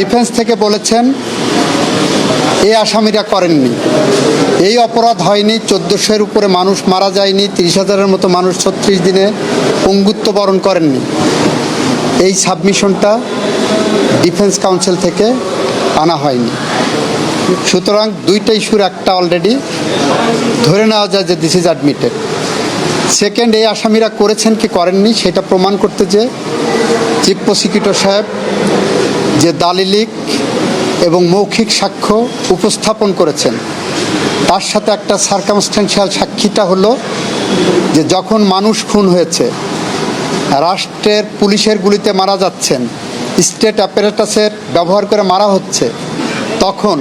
Defence থেকে বলেছেন এই আসামিরা করেননি। এই অপরাধ হয়নি, চোদ্দোশোর উপরে মানুষ মারা যায়নি তিরিশ হাজারের মতো মানুষ ছত্রিশ দিনে পঙ্গুত্ব বরণ করেননি। এই সাবমিশনটা ডিফেন্স কাউন্সিল থেকে আনা হয়নি। সুতরাং দুইটা ইস্যুর একটা অলরেডি ধরে নেওয়া যায় যে দিস ইজ অ্যাডমিটেড সেকেন্ড, এই আসামিরা করেছেন কি করেননি, সেটা প্রমাণ করতে যে চিফ প্রসিকিউটর সাহেব যে দালিলিক এবং মৌখিক সাক্ষ্য উপস্থাপন করেছেন। তার সাথে একটা সার্কামস্টেন্সিয়াল সাক্ষীটা হলো যে যখন মানুষ খুন হয়েছে, রাষ্ট্রের পুলিশের গুলিতে মারা যাচ্ছেন, স্টেট অ্যাপারেটাসের ব্যবহার করে মারা হচ্ছে, তখন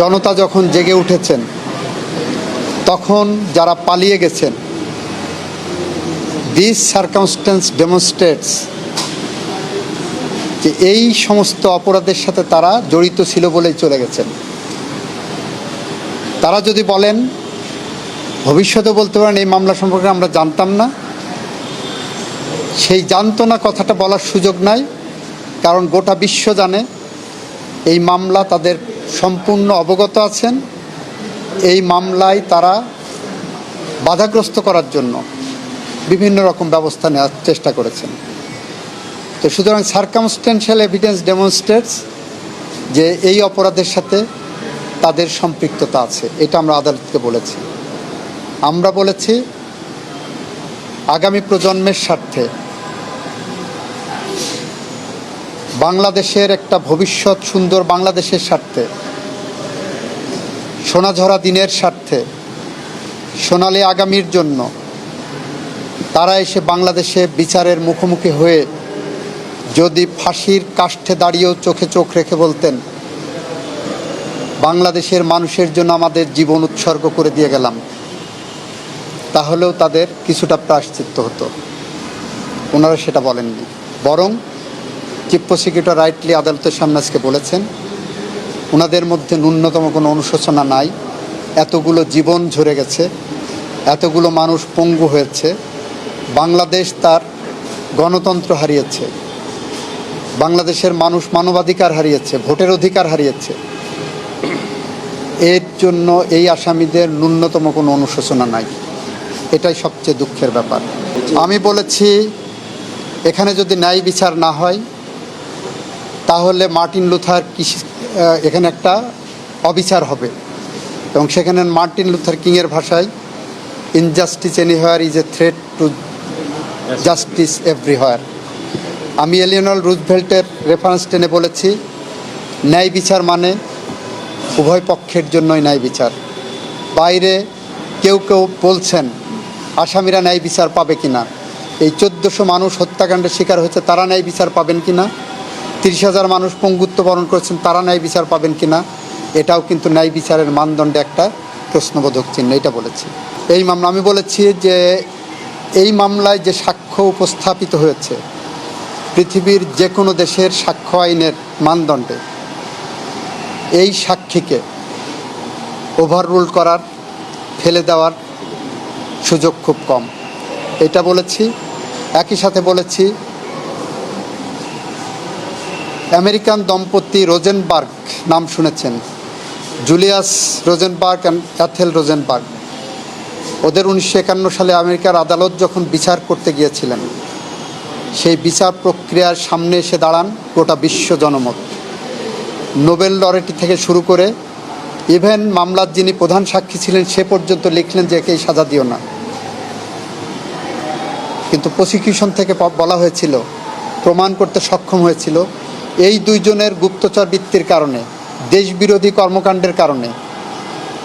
জনতা যখন জেগে উঠেছেন, তখন যারা পালিয়ে গেছেন দিস সার্কামস্টেন্স ডেমনস্ট্রেটস যে এই সমস্ত অপরাধের সাথে তারা জড়িত ছিল বলেই চলে গেছেন। তারা যদি বলেন ভবিষ্যতে বলতে পারেন এই মামলা সম্পর্কে আমরা জানতাম না। সেই জানতো না কথাটা বলার সুযোগ নাই, কারণ গোটা বিশ্ব জানে এই মামলা তাদের সম্পূর্ণ অবগত আছেন। এই মামলায় তারা বাধাগ্রস্ত করার জন্য বিভিন্ন রকম ব্যবস্থা নেওয়ার চেষ্টা করেছেন। তো সুতরাং সার্কামস্টেন্সিয়াল এভিডেন্স ডেমনস্ট্রেটস যে এই অপরাধের সাথে তাদের সম্পৃক্ততা আছে। এটা আমরা আদালতকে বলেছি। আমরা বলেছি, আগামী প্রজন্মের স্বার্থে বাংলাদেশের একটা ভবিষ্যৎ সুন্দর বাংলাদেশের স্বার্থে, সোনাঝরা দিনের স্বার্থে, সোনালী আগামীর জন্য তারা এসে বাংলাদেশে বিচারের মুখোমুখি হয়ে যদি ফাঁসির কাষ্ঠে দাঁড়িয়েও চোখে চোখ রেখে বলতেন, বাংলাদেশের মানুষের জন্য আমাদের জীবন উৎসর্গ করে দিয়ে গেলাম, তাহলেও তাদের কিছুটা প্রায়শ্চিত্ত হতো। ওনারা সেটা বলেননি। বরং চিফ প্রসিকিউটর রাইটলি আদালতের সামনে আজকে বলেছেন, ওনাদের মধ্যে ন্যূনতম কোনো অনুশোচনা নাই। এতগুলো জীবন ঝরে গেছে, এতগুলো মানুষ পঙ্গু হয়েছে। বাংলাদেশ তার গণতন্ত্র হারিয়েছে। বাংলাদেশের মানুষ মানবাধিকার হারিয়েছে, ভোটের অধিকার হারিয়েছে। এর জন্য এই আসামিদের ন্যূনতম কোনো অনুশোচনা নাই। এটাই সবচেয়ে দুঃখের ব্যাপার। আমি বলেছি, এখানে যদি ন্যায় বিচার না হয়, তাহলে মার্টিন লুথার এখানে একটা অবিচার হবে। এবং সেখানে মার্টিন লুথার কিংয়ের ভাষায় injustice anywhere is a threat to justice everywhere আমি এলিয়নল রুজভেল্টের রেফারেন্স টেনে বলেছি, ন্যায় বিচার মানে উভয় পক্ষের জন্যই ন্যায় বিচার। বাইরে কেউ কেউ বলছেন, আসামিরা ন্যায় বিচার পাবে কি না এই চোদ্দোশো মানুষ হত্যাকাণ্ডের শিকার হয়েছে, তারা ন্যায় বিচার পাবেন কিনা? তিরিশ হাজার মানুষ পঙ্গুত্ব বরণ করেছেন, তারা ন্যায় বিচার পাবেন কি না এটাও কিন্তু ন্যায় বিচারের মানদণ্ডে একটা প্রশ্নবোধক চিহ্ন, এটা বলেছি। এই মামলা, আমি বলেছি যে এই মামলায় যে সাক্ষ্য উপস্থাপিত হয়েছে পৃথিবীর যে কোনো দেশের সাক্ষ্য আইনের মানদণ্ডে এই সাক্ষীকে ওভাররুল করার, ফেলে দেওয়ার সুযোগ খুব কম। এটা বলেছি, একই সাথে বলেছি, আমেরিকান দম্পতি রোজেনবার্গ নাম শুনেছেন, Julius Rosenberg and Ethel Rosenberg. ওদের উনিশশো একান্ন সালে আমেরিকার আদালত যখন বিচার করতে গিয়েছিলেন সেই বিচার প্রক্রিয়ার সামনে এসে দাঁড়ান গোটা বিশ্ব জনমত। নোবেল লরেটি থেকে শুরু করে ইভেন মামলার যিনি প্রধান সাক্ষী ছিলেন সে পর্যন্ত লিখলেন যে একেই সাজা দিও না। কিন্তু প্রসিকিউশন থেকে বলা হয়েছিল, প্রমাণ করতে সক্ষম হয়েছিল এই দুইজনের গুপ্তচর বৃত্তির কারণে, দেশবিরোধী কর্মকাণ্ডের কারণে।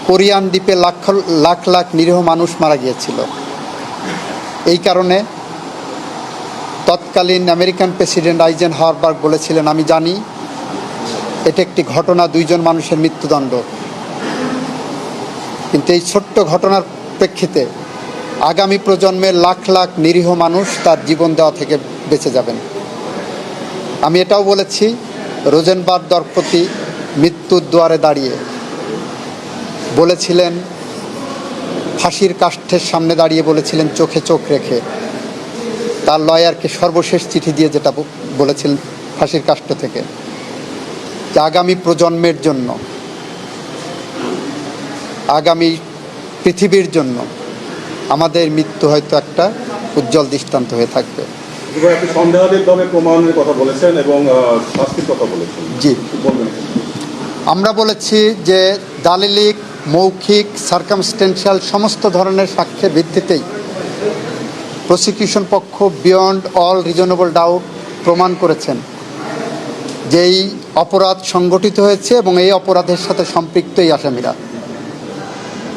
কোরিয়ান দ্বীপে লাখ লাখ লাখ নিরীহ মানুষ মারা গিয়েছিল। এই কারণে তৎকালীন আমেরিকান প্রেসিডেন্ট আইজেন হাওয়ারবার্গ বলেছিলেন, আমি জানি এটা একটি ঘটনা, দুইজন মানুষের মৃত্যুদণ্ড। কিন্তু এই ছোট্ট ঘটনার প্রেক্ষিতে আগামী প্রজন্মের লাখ লাখ নিরীহ মানুষ তার জীবন দেওয়া থেকে বেঁচে যাবেন। আমি এটাও বলেছি রোজেনবাদ দরপতি মৃত্যুর দুয়ারে দাঁড়িয়ে বলেছিলেন, ফাঁসির কাষ্ঠের সামনে দাঁড়িয়ে বলেছিলেন, চোখে চোখ রেখে। তার লয়ারকে সর্বশেষ চিঠি দিয়ে যেটা বলেছিলেন ফাঁসির কাষ্ট থেকে যে আগামী প্রজন্মের জন্য আগামী পৃথিবীর জন্য আমাদের মৃত্যু হয়তো একটা উজ্জ্বল দৃষ্টান্ত হয়ে থাকবে। এবার আপনি সন্দেহাতীতভাবে প্রমাণের কথা বলেছেন এবং শাস্তির কথা বলেছেন। জি। আমরা বলেছি যে দালিলিক মৌখিক সার্কামস্টেন্সিয়াল সমস্ত ধরনের সাক্ষ্যের ভিত্তিতেই প্রসিকিউশন পক্ষ বিয়ন্ড অল রিজনেবল ডাউট প্রমাণ করেছেন। যেই অপরাধ সংগঠিত হয়েছে এবং এই অপরাধের সাথে সম্পৃক্ত এই আসামিরা।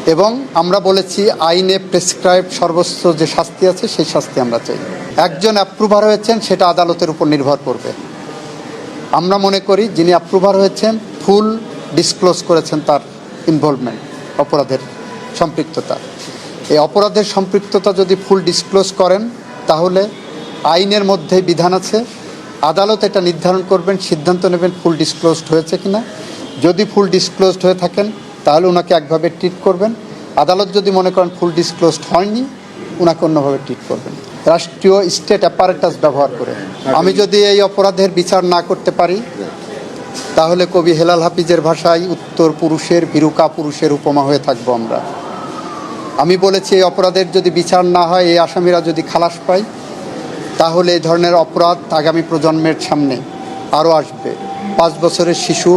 এবং আমরা বলেছি, আইনে প্রেসক্রাইব সর্বোচ্চ যে শাস্তি আছে, সেই শাস্তি আমরা চাই। একজন অ্যাপ্রুভার হয়েছেন, সেটা আদালতের উপর নির্ভর করবে। আমরা মনে করি, যিনি অ্যাপ্রুভার হয়েছেন ফুল ডিসক্লোজ করেছেন তার ইনভলভমেন্ট অপরাধের সম্পৃক্ততা। এই অপরাধের সম্পৃক্ততা যদি ফুল ডিসক্লোজ করেন, তাহলে আইনের মধ্যে বিধান আছে। আদালত এটা নির্ধারণ করবেন, সিদ্ধান্ত নেবেন ফুল ডিসক্লোজড হয়েছে কিনা। যদি ফুল ডিসক্লোজড হয়ে থাকেন, তাহলে ওনাকে একভাবে ট্রিট করবেন। আদালত যদি মনে করেন ফুল ডিসক্লোজড হয়নি ওনাকে অন্যভাবে ট্রিট করবেন। রাষ্ট্রীয় স্টেট অ্যাপারেটাস ব্যবহার করে। আমি যদি এই অপরাধের বিচার না করতে পারি, তাহলে কবি হেলাল হাফিজের ভাষায় উত্তর পুরুষের বিরুকা পুরুষের উপমা হয়ে থাকব আমরা। আমি বলেছি এই অপরাধের যদি বিচার না হয়, এই আসামিরা যদি খালাস পায়, তাহলে এই ধরনের অপরাধ আগামী প্রজন্মের সামনে আরও আসবে। পাঁচ বছরের শিশু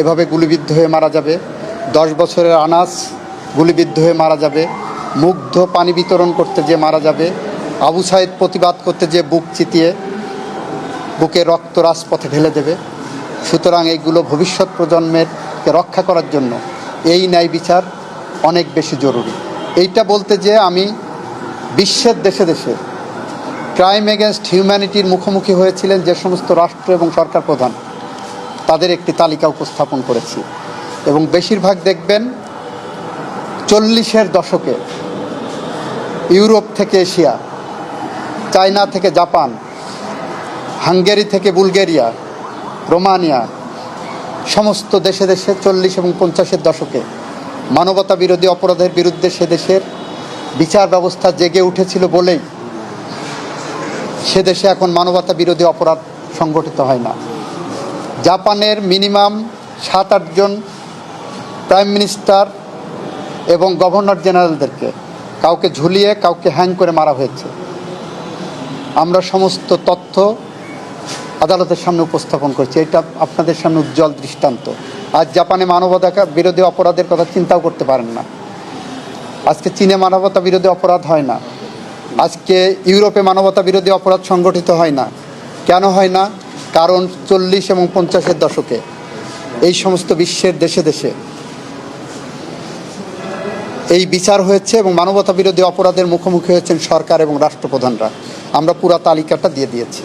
এভাবে গুলিবিদ্ধ হয়ে মারা যাবে, দশ বছরের আনাস গুলিবিদ্ধ হয়ে মারা যাবে, মুগ্ধ পানি বিতরণ করতে যে মারা যাবে, আবু সাইদ প্রতিবাদ করতে যে বুক চিতিয়ে বুকে রক্ত রাজপথে ঢেলে দেবে। সুতরাং এইগুলো ভবিষ্যৎ প্রজন্মেরকে রক্ষা করার জন্য এই ন্যায় বিচার অনেক বেশি জরুরি। এইটা বলতে যে আমি বিশ্বের দেশে দেশে ক্রাইম এগেনস্ট হিউম্যানিটির মুখোমুখি হয়েছিলেন যে সমস্ত রাষ্ট্র এবং সরকার প্রধান। তাদের একটি তালিকা উপস্থাপন করেছি। এবং বেশিরভাগ দেখবেন চল্লিশের দশকে ইউরোপ থেকে এশিয়া, চায়না থেকে জাপান, হাঙ্গেরি থেকে বুলগেরিয়া, রোমানিয়া, সমস্ত দেশে দেশে চল্লিশ এবং পঞ্চাশের দশকে মানবতা বিরোধী অপরাধের বিরুদ্ধে সে দেশের বিচার ব্যবস্থা জেগে উঠেছিল বলেই সে দেশে এখন মানবতা বিরোধী অপরাধ সংগঠিত হয় না। জাপানের মিনিমাম সাত আটজন প্রাইম মিনিস্টার এবং গভর্নর জেনারেলদেরকে কাউকে ঝুলিয়ে, কাউকে হ্যাং করে মারা হয়েছে। আমরা সমস্ত তথ্য আদালতের সামনে উপস্থাপন করছি। এটা আপনাদের সামনে উজ্জ্বল দৃষ্টান্ত। আজ জাপানে মানবতা বিরোধী অপরাধের কথা চিন্তাও করতে পারেন না। আজকে চীনে মানবতা বিরোধী অপরাধ হয় না। আজকে ইউরোপে মানবতা বিরোধী অপরাধ সংগঠিত হয় না। কেন হয় না? কারণ চল্লিশ এবং পঞ্চাশের দশকে, এই সমস্ত বিশ্বের দেশে দেশে এই বিচার হয়েছে এবং মানবতা বিরোধী অপরাধের মুখোমুখি হয়েছেন সরকার এবং রাষ্ট্রপ্রধানরা। আমরা পুরা তালিকাটা দিয়ে দিয়েছি।